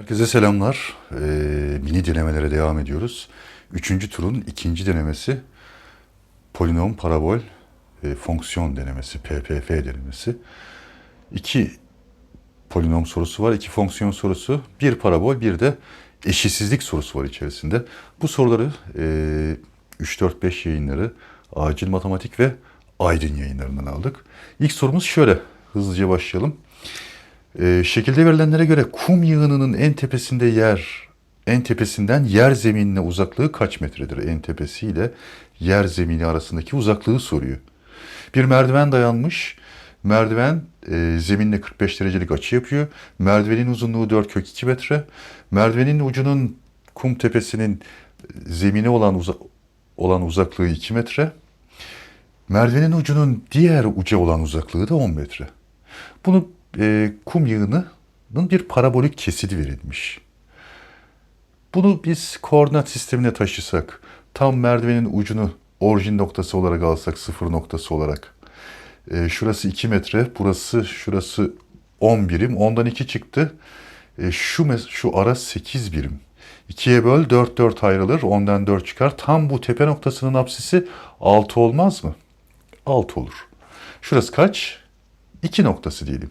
Herkese selamlar. Ee, mini denemelere devam ediyoruz. Üçüncü turun ikinci denemesi polinom, parabol, e, fonksiyon denemesi, PPF denemesi. İki polinom sorusu var, iki fonksiyon sorusu, bir parabol, bir de eşitsizlik sorusu var içerisinde. Bu soruları e, 3-4-5 yayınları, acil matematik ve aydın yayınlarından aldık. İlk sorumuz şöyle, hızlıca başlayalım. Ee, şekilde verilenlere göre kum yığınının en tepesinde yer, en tepesinden yer zeminine uzaklığı kaç metredir? En tepesiyle yer zemini arasındaki uzaklığı soruyor. Bir merdiven dayanmış. Merdiven e, zeminle 45 derecelik açı yapıyor. Merdivenin uzunluğu 4 kök 2 metre. Merdivenin ucunun kum tepesinin e, zemine olan uza- olan uzaklığı 2 metre. Merdivenin ucunun diğer uca olan uzaklığı da 10 metre. Bunu e, kum yığınının bir parabolik kesidi verilmiş. Bunu biz koordinat sistemine taşısak, tam merdivenin ucunu orijin noktası olarak alsak, sıfır noktası olarak. E, şurası 2 metre, burası şurası 10 birim. Ondan 2 çıktı. E, şu, şu ara 8 birim. 2'ye böl 4 4 ayrılır. Ondan 4 çıkar. Tam bu tepe noktasının apsisi 6 olmaz mı? 6 olur. Şurası kaç? 2 noktası diyelim.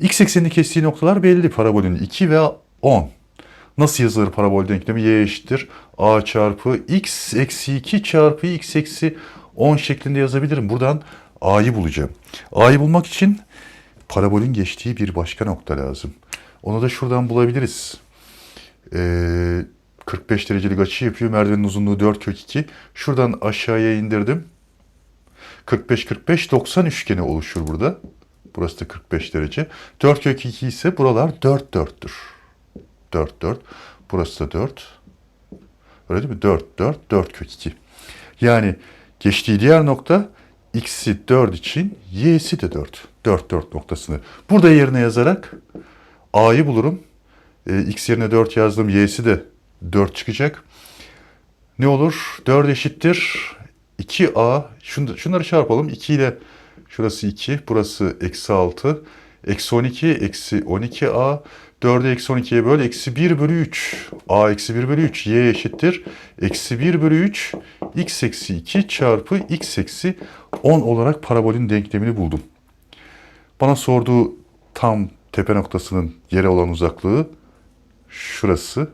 X eksenini kestiği noktalar belli parabolün 2 ve 10. Nasıl yazılır parabol denklemi? Y eşittir A çarpı X eksi 2 çarpı X eksi 10 şeklinde yazabilirim. Buradan A'yı bulacağım. A'yı bulmak için parabolün geçtiği bir başka nokta lazım. Onu da şuradan bulabiliriz. Ee, 45 derecelik açı yapıyor. Merdivenin uzunluğu 4 kök 2. Şuradan aşağıya indirdim. 45-45 90 üçgeni oluşur burada. Burası da 45 derece. 4 kök 2 ise buralar 4 4'tür. 4 4. Burası da 4. Öyle değil mi? 4 4 4 kök 2. Yani geçtiği diğer nokta x'i 4 için y'si de 4. 4 4 noktasını. Burada yerine yazarak a'yı bulurum. E, x yerine 4 yazdım. Y'si de 4 çıkacak. Ne olur? 4 eşittir. 2a. Şunu, şunları çarpalım. 2 ile şurası 2. Burası eksi 6. Eksi 12. Eksi 12a. 4'ü eksi 12'ye böl. Eksi 1 bölü 3. a eksi 1 bölü 3. y eşittir. Eksi 1 bölü 3. x eksi 2 çarpı x eksi 10 olarak parabolün denklemini buldum. Bana sorduğu tam tepe noktasının yere olan uzaklığı şurası.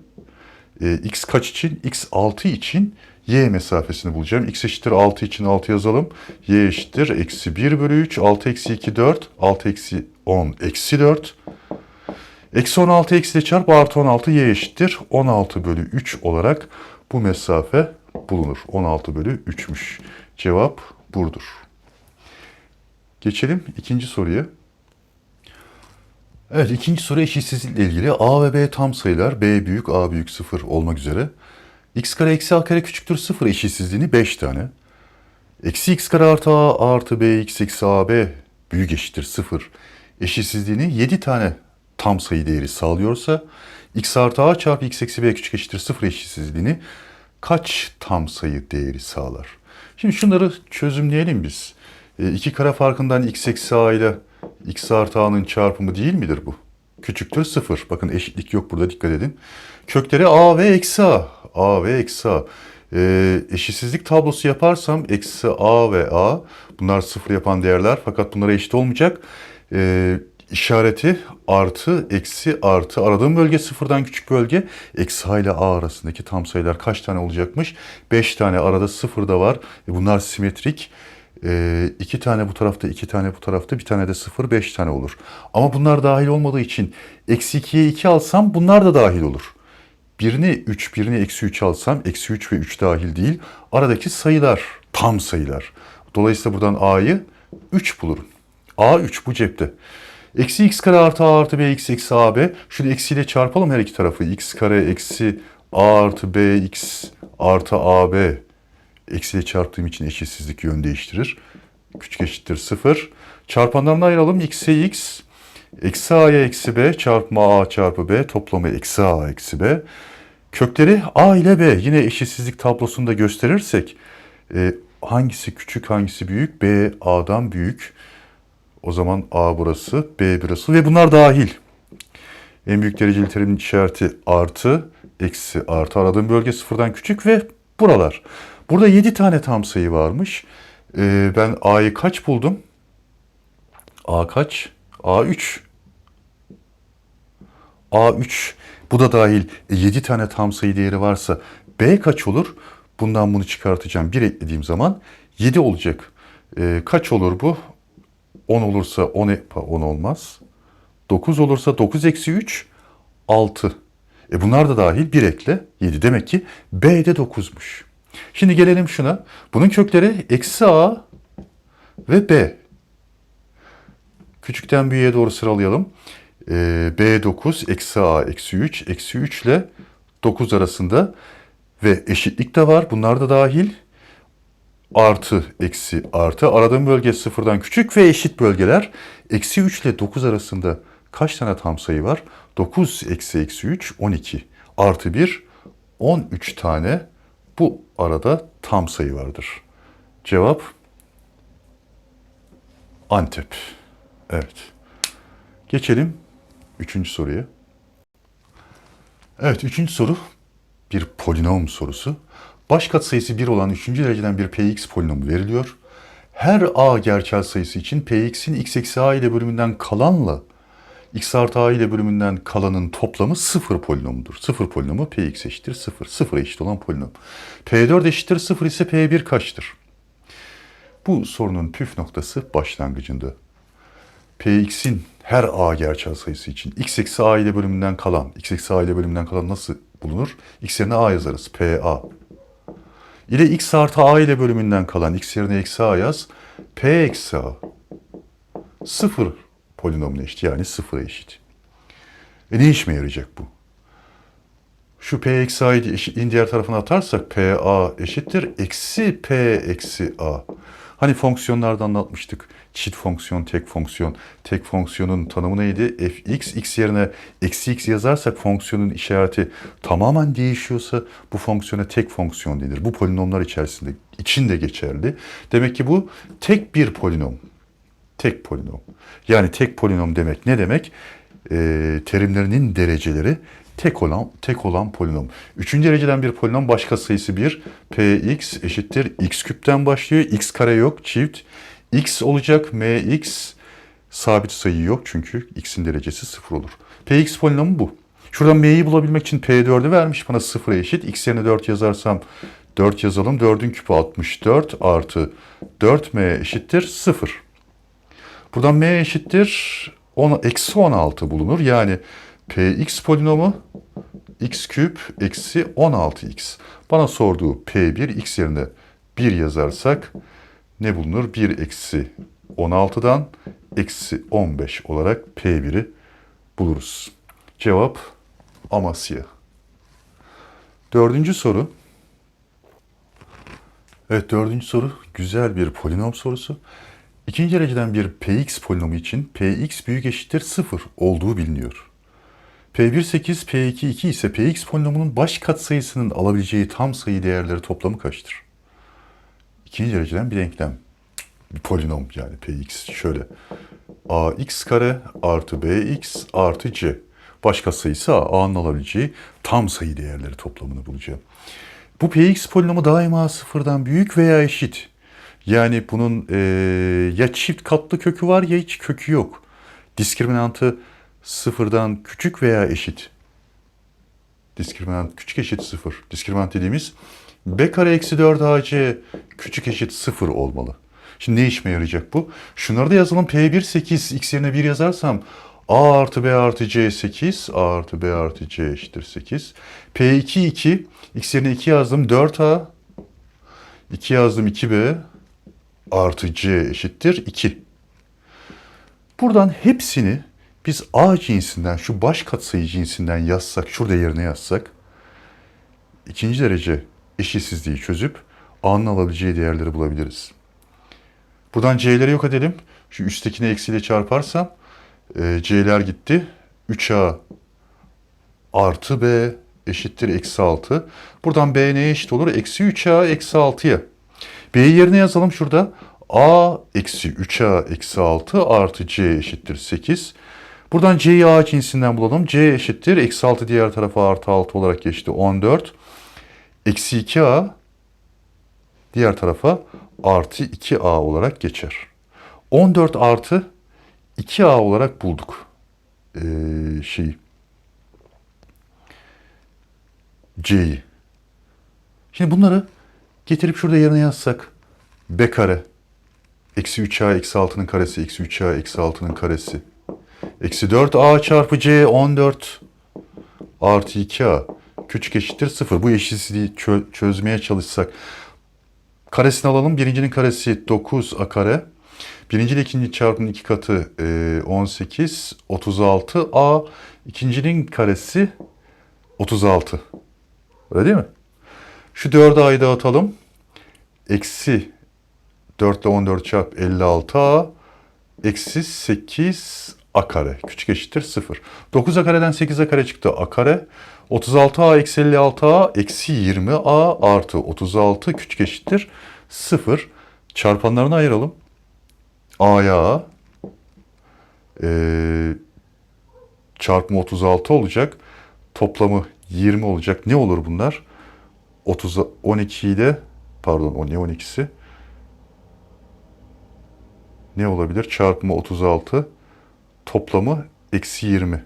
E, x kaç için? x 6 için y mesafesini bulacağım. x eşittir 6 için 6 yazalım. y eşittir eksi 1 bölü 3. 6 eksi 2 4. 6 eksi 10 eksi 4. Eksi 16 eksi de çarp artı 16 y eşittir. 16 bölü 3 olarak bu mesafe bulunur. 16 bölü 3'müş. Cevap burdur. Geçelim ikinci soruya. Evet ikinci soru eşitsizlikle ilgili. A ve B tam sayılar. B büyük, A büyük 0 olmak üzere. X kare eksi a kare küçüktür 0 eşitsizliğini 5 tane. Eksi x kare artı a artı b x eksi a b büyük eşittir 0 eşitsizliğini 7 tane tam sayı değeri sağlıyorsa x artı a çarpı x eksi b küçük eşittir 0 eşitsizliğini kaç tam sayı değeri sağlar? Şimdi şunları çözümleyelim biz. E, iki kare farkından x eksi a ile x artı a'nın çarpımı değil midir bu? Küçüktür 0. Bakın eşitlik yok burada dikkat edin. Kökleri a ve eksi a. a ve eksi a. E, eşitsizlik tablosu yaparsam eksi a ve a bunlar sıfır yapan değerler fakat bunlara eşit olmayacak. E, işareti artı, eksi, artı. Aradığım bölge sıfırdan küçük bölge. Eksi a ile a arasındaki tam sayılar kaç tane olacakmış? 5 tane arada sıfır da var. E, bunlar simetrik. E, iki tane bu tarafta, iki tane bu tarafta, bir tane de sıfır, beş tane olur. Ama bunlar dahil olmadığı için eksi 2'ye 2 alsam bunlar da dahil olur. Birini 3, birini eksi 3 alsam eksi 3 ve 3 dahil değil. Aradaki sayılar tam sayılar. Dolayısıyla buradan a'yı 3 bulurum. a 3 bu cepte. Eksi x kare artı a artı b x eksi a b. Şunu eksiyle çarpalım her iki tarafı. x kare eksi a artı b x artı a b. Eksiyle çarptığım için eşitsizlik yön değiştirir. Küçük eşittir 0. Çarpanlarını ayıralım. x'e x. Eksi a'ya eksi b çarpma a çarpı b toplamı eksi a eksi b. Kökleri a ile b yine eşitsizlik tablosunda gösterirsek e, hangisi küçük hangisi büyük? b a'dan büyük. O zaman a burası b burası ve bunlar dahil. En büyük dereceli terimin işareti artı, eksi, artı. Aradığım bölge sıfırdan küçük ve buralar. Burada 7 tane tam sayı varmış. Ee, ben A'yı kaç buldum? A kaç? A3. A3. Bu da dahil 7 tane tam sayı değeri varsa B kaç olur? Bundan bunu çıkartacağım. 1 eklediğim zaman 7 olacak. Ee, kaç olur bu? 10 olursa 10, e- 10 olmaz. 9 olursa 9 eksi 3 6. E bunlar da dahil 1 ekle 7. Demek ki B de 9'muş. Şimdi gelelim şuna. Bunun kökleri eksi A ve B. Küçükten büyüğe doğru sıralayalım. Ee, B 9, eksi A, eksi 3, eksi 3 ile 9 arasında ve eşitlik de var. Bunlar da dahil. Artı, eksi, artı. Aradığım bölge sıfırdan küçük ve eşit bölgeler. Eksi 3 ile 9 arasında kaç tane tam sayı var? 9 eksi eksi 3, 12. Artı 1, 13 tane bu arada tam sayı vardır. Cevap Antep. Evet. Geçelim üçüncü soruya. Evet, üçüncü soru bir polinom sorusu. Baş katsayısı 1 olan üçüncü dereceden bir px polinomu veriliyor. Her a gerçel sayısı için px'in x eksi a ile bölümünden kalanla x artı a ile bölümünden kalanın toplamı sıfır polinomudur. Sıfır polinomu px eşittir sıfır. Sıfıra eşit olan polinom. p4 eşittir sıfır ise p1 kaçtır? Bu sorunun püf noktası başlangıcında. Px'in her a gerçel sayısı için x eksi a ile bölümünden kalan, x eksi a ile bölümünden kalan nasıl bulunur? x yerine a yazarız. pa. İle x artı a ile bölümünden kalan x yerine eksi a yaz. p eksi a. Sıfır polinomuna eşit yani sıfıra eşit. E ne işime yarayacak bu? Şu p eksi a'yı diğer tarafına atarsak pa eşittir eksi p eksi a. Hani fonksiyonlarda anlatmıştık. Çift fonksiyon, tek fonksiyon. Tek fonksiyonun tanımı neydi? fx, x yerine eksi x yazarsak fonksiyonun işareti tamamen değişiyorsa bu fonksiyona tek fonksiyon denir. Bu polinomlar içerisinde içinde geçerli. Demek ki bu tek bir polinom. Tek polinom. Yani tek polinom demek ne demek? Ee, terimlerinin dereceleri tek olan tek olan polinom. Üçüncü dereceden bir polinom başka sayısı 1. px eşittir x küpten başlıyor. x kare yok çift. x olacak mx sabit sayı yok çünkü x'in derecesi 0 olur. px polinomu bu. Şuradan m'yi bulabilmek için p4'ü vermiş bana 0'a eşit. x yerine 4 yazarsam 4 yazalım. 4'ün küpü 64 artı 4m eşittir 0. Buradan m eşittir 10, eksi 16 bulunur. Yani px polinomu x küp eksi 16x. Bana sorduğu p1 x yerine 1 yazarsak ne bulunur? 1 eksi 16'dan eksi 15 olarak p1'i buluruz. Cevap Amasya. Dördüncü soru. Evet dördüncü soru güzel bir polinom sorusu. İkinci dereceden bir px polinomu için px büyük eşittir 0 olduğu biliniyor. P1 8, P2 2 ise Px polinomunun baş katsayısının alabileceği tam sayı değerleri toplamı kaçtır? İkinci dereceden bir denklem. Bir polinom yani Px şöyle. ax kare artı bx artı c. Baş katsayısı a. a'nın alabileceği tam sayı değerleri toplamını bulacağım. Bu Px polinomu daima sıfırdan büyük veya eşit. Yani bunun eee, ya çift katlı kökü var ya hiç kökü yok. Diskriminantı sıfırdan küçük veya eşit. Diskriminant küçük eşit sıfır. Diskriminant dediğimiz b kare eksi 4 ac küçük eşit sıfır olmalı. Şimdi ne işime yarayacak bu? Şunları da yazalım. P1 8, x yerine 1 yazarsam a artı b artı c 8, a artı b artı c eşittir 8. P2 2, x yerine 2 yazdım 4a, 2 yazdım 2b artı c eşittir 2. Buradan hepsini biz A cinsinden, şu baş katsayı cinsinden yazsak, şurada yerine yazsak, ikinci derece eşitsizliği çözüp A'nın alabileceği değerleri bulabiliriz. Buradan C'leri yok edelim. Şu üsttekini eksiyle çarparsam e, C'ler gitti. 3A artı B eşittir eksi 6. Buradan B neye eşit olur? Eksi 3A eksi 6'ya. B'yi yerine yazalım şurada. A eksi 3A eksi 6 artı C eşittir 8. Buradan c'yi a cinsinden bulalım. c eşittir. Eksi 6 diğer tarafa artı 6 olarak geçti. 14. Eksi 2a diğer tarafa artı 2a olarak geçer. 14 artı 2a olarak bulduk. Ee, şey c'yi. Şimdi bunları getirip şurada yerine yazsak. b kare eksi 3a eksi 6'nın karesi eksi 3a eksi 6'nın karesi eksi 4a çarpı c 14 artı 2a küçük eşittir 0. Bu eşitsizliği çö- çözmeye çalışsak karesini alalım. Birincinin karesi 9a kare. Birinci ile ikinci çarpımın iki katı e, 18, 36. A ikincinin karesi 36. Öyle değil mi? Şu 4'ü a'yı dağıtalım. Eksi 4 ile 14 çarp 56a. Eksi 8 a kare. Küçük eşittir 0. 9 a kareden 8 a kare çıktı. a kare. 36a eksi 56a eksi 20a artı 36 küçük eşittir 0. Çarpanlarını ayıralım. A'ya A. Ee, çarpımı 36 olacak. Toplamı 20 olacak. Ne olur bunlar? 30 12 ile pardon o ne 12'si? Ne olabilir? Çarpımı 36. Toplamı eksi 20.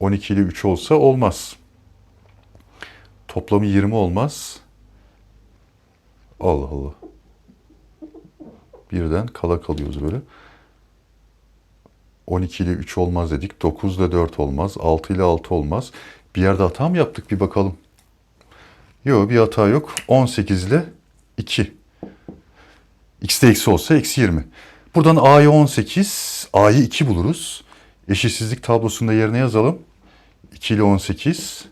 12 ile 3 olsa olmaz. Toplamı 20 olmaz. Allah Allah. Birden kala kalıyoruz böyle. 12 ile 3 olmaz dedik. 9 ile 4 olmaz. 6 ile 6 olmaz. Bir yerde hata mı yaptık bir bakalım. Yok bir hata yok. 18 ile 2. X'de eksi olsa eksi 20. Buradan A'yı 18, A'yı 2 buluruz. Eşitsizlik tablosunda yerine yazalım. 2 ile 18.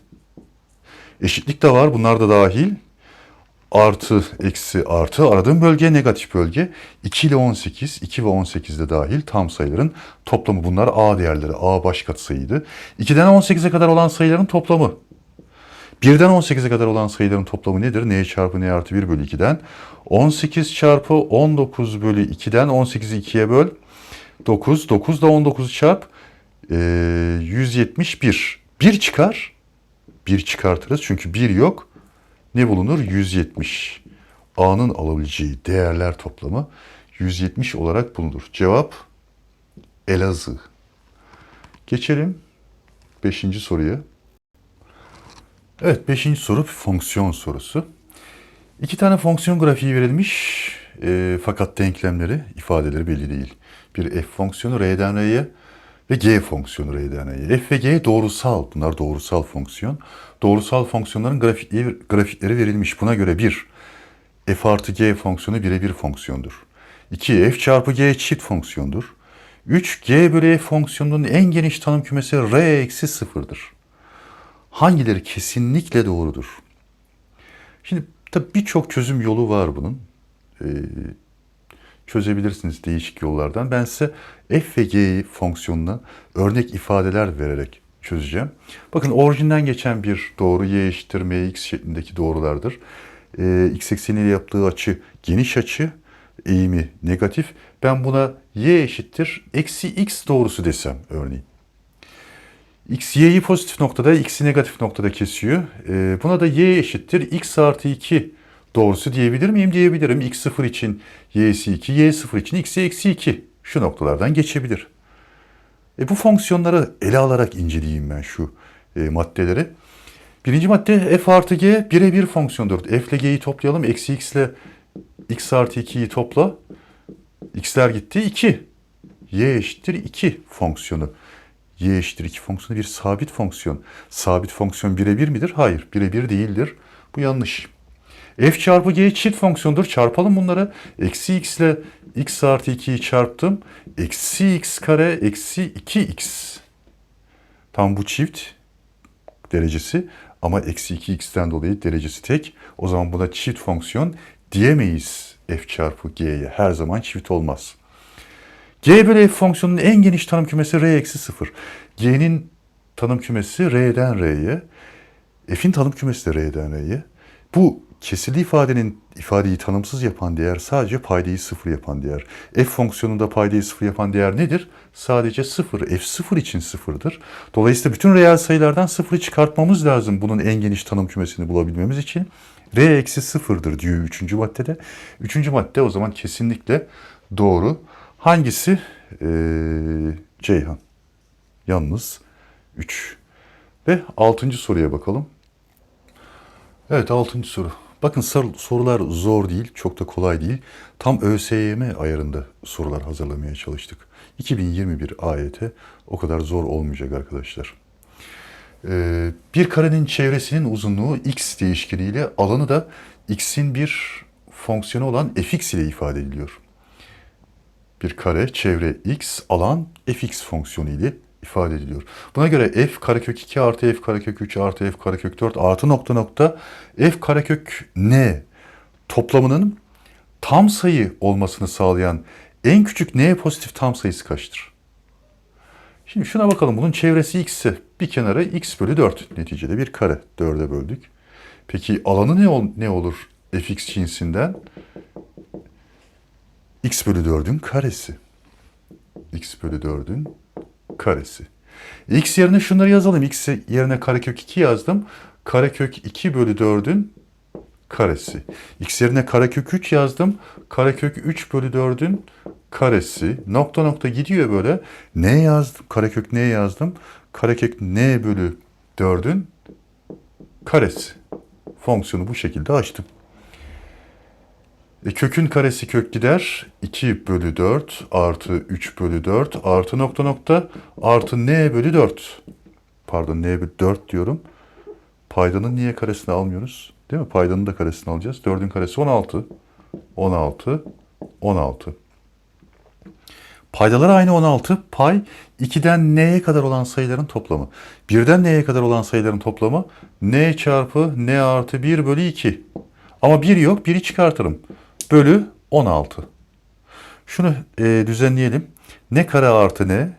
Eşitlik de var. Bunlar da dahil. Artı, eksi, artı. Aradığım bölge negatif bölge. 2 ile 18, 2 ve 18 de dahil tam sayıların toplamı. Bunlar A değerleri. A baş katsayıydı. 2'den 18'e kadar olan sayıların toplamı. 1'den 18'e kadar olan sayıların toplamı nedir? N çarpı N artı 1 bölü 2'den. 18 çarpı 19 bölü 2'den 18'i 2'ye böl. 9. 9 da 19'u çarp. Ee, 171. 1 çıkar. 1 çıkartırız çünkü 1 yok. Ne bulunur? 170. A'nın alabileceği değerler toplamı 170 olarak bulunur. Cevap Elazığ. Geçelim 5. soruya. Evet 5. soru fonksiyon sorusu. İki tane fonksiyon grafiği verilmiş e, fakat denklemleri, ifadeleri belli değil. Bir f fonksiyonu R'den R'ye ve g fonksiyonu R'den R'ye. F ve g doğrusal, bunlar doğrusal fonksiyon. Doğrusal fonksiyonların grafikleri, grafikleri verilmiş. Buna göre bir, f artı g fonksiyonu birebir fonksiyondur. 2. f çarpı g çift fonksiyondur. 3. g bölü f fonksiyonunun en geniş tanım kümesi r eksi sıfırdır. Hangileri kesinlikle doğrudur? Şimdi tabii birçok çözüm yolu var bunun. Ee, çözebilirsiniz değişik yollardan. Ben size f ve g fonksiyonuna örnek ifadeler vererek çözeceğim. Bakın orijinden geçen bir doğru y eşittir mx şeklindeki doğrulardır. Ee, x ekseniyle yaptığı açı geniş açı, eğimi negatif. Ben buna y eşittir eksi x doğrusu desem örneğin. X, y'yi pozitif noktada, x'i negatif noktada kesiyor. Ee, buna da y eşittir x artı 2 doğrusu diyebilir miyim? Diyebilirim. x 0 için y'si 2, y 0 için x'i eksi 2. Şu noktalardan geçebilir. E, bu fonksiyonları ele alarak inceleyeyim ben şu e, maddeleri. Birinci madde f artı g birebir fonksiyondur. f ile g'yi toplayalım. Eksi x ile x artı 2'yi topla. x'ler gitti 2. y eşittir 2 fonksiyonu y eşittir 2 fonksiyonu bir sabit fonksiyon. Sabit fonksiyon birebir midir? Hayır, birebir değildir. Bu yanlış. f çarpı g çift fonksiyondur. Çarpalım bunları. Eksi x ile x artı 2'yi çarptım. Eksi x kare eksi 2x. Tam bu çift derecesi ama eksi 2x'ten dolayı derecesi tek. O zaman buna çift fonksiyon diyemeyiz f çarpı g'ye. Her zaman çift olmaz. G bölü f fonksiyonunun en geniş tanım kümesi r eksi 0. G'nin tanım kümesi r'den r'ye. F'in tanım kümesi de r'den r'ye. Bu Kesirli ifadenin ifadeyi tanımsız yapan değer sadece paydayı sıfır yapan değer. F fonksiyonunda paydayı sıfır yapan değer nedir? Sadece sıfır. F sıfır için sıfırdır. Dolayısıyla bütün reel sayılardan sıfırı çıkartmamız lazım bunun en geniş tanım kümesini bulabilmemiz için. R eksi sıfırdır diyor üçüncü maddede. Üçüncü madde o zaman kesinlikle doğru. Hangisi? Ee, Ceyhan. Yalnız 3. Ve altıncı soruya bakalım. Evet altıncı soru. Bakın sor- sorular zor değil, çok da kolay değil. Tam ÖSYM ayarında sorular hazırlamaya çalıştık. 2021 AYT o kadar zor olmayacak arkadaşlar. Ee, bir karenin çevresinin uzunluğu x değişkeniyle alanı da x'in bir fonksiyonu olan fx ile ifade ediliyor. Bir kare çevre x alan fx fonksiyonu ile ifade ediliyor. Buna göre f karekök 2 artı f karekök 3 artı f karekök 4 artı nokta nokta f karekök n toplamının tam sayı olmasını sağlayan en küçük n pozitif tam sayısı kaçtır? Şimdi şuna bakalım. Bunun çevresi x ise bir kenara x bölü 4 neticede bir kare. 4'e böldük. Peki alanı ne, ol- ne olur fx cinsinden? X bölü 4'ün karesi. x bölü 4'ün karesi. x yerine şunları yazalım. x yerine karekök 2 yazdım. Karekök 2 bölü 4'ün karesi. x yerine karekök 3 yazdım. Karekök 3 bölü 4'ün karesi. Nokta nokta gidiyor böyle. Ne yazdım? Karekök ne yazdım? Karekök n bölü 4'ün karesi. Fonksiyonu bu şekilde açtım. E, kökün karesi kök gider. 2 bölü 4 artı 3 bölü 4 artı nokta nokta artı n bölü 4. Pardon n bölü 4 diyorum. Paydanın niye karesini almıyoruz? Değil mi? Paydanın da karesini alacağız. 4'ün karesi 16. 16. 16. Paydalar aynı 16. Pay 2'den n'ye kadar olan sayıların toplamı. 1'den n'ye kadar olan sayıların toplamı n çarpı n artı 1 bölü 2. Ama 1 yok. 1'i çıkartırım. Bölü 16. Şunu e, düzenleyelim. Ne kare artı ne?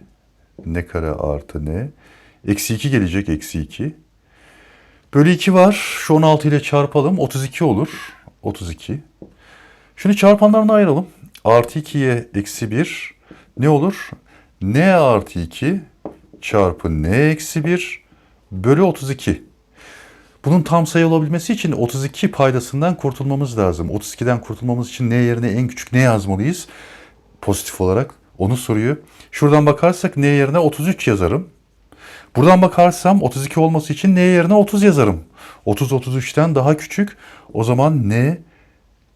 Ne kare artı ne? Eksi 2 gelecek. Eksi 2. Bölü 2 var. Şu 16 ile çarpalım. 32 olur. 32. Şunu çarpanlarına ayıralım. Artı 2'ye eksi 1 ne olur? n artı 2 çarpı n eksi 1 bölü 32. Bunun tam sayı olabilmesi için 32 paydasından kurtulmamız lazım. 32'den kurtulmamız için n yerine en küçük ne yazmalıyız? Pozitif olarak onu soruyor. Şuradan bakarsak n yerine 33 yazarım. Buradan bakarsam 32 olması için n yerine 30 yazarım. 30 33'ten daha küçük. O zaman n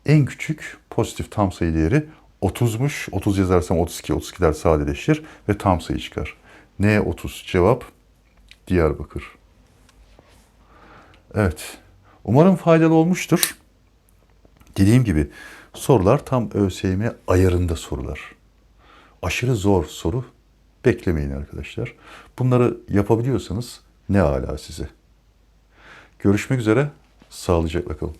en küçük pozitif tam sayı değeri 30'muş. 30 yazarsam 32, 32'ler sadeleşir ve tam sayı çıkar. N 30 cevap Diyarbakır. Evet. Umarım faydalı olmuştur. Dediğim gibi sorular tam ÖSYM ayarında sorular. Aşırı zor soru beklemeyin arkadaşlar. Bunları yapabiliyorsanız ne ala size. Görüşmek üzere. Sağlıcakla kalın.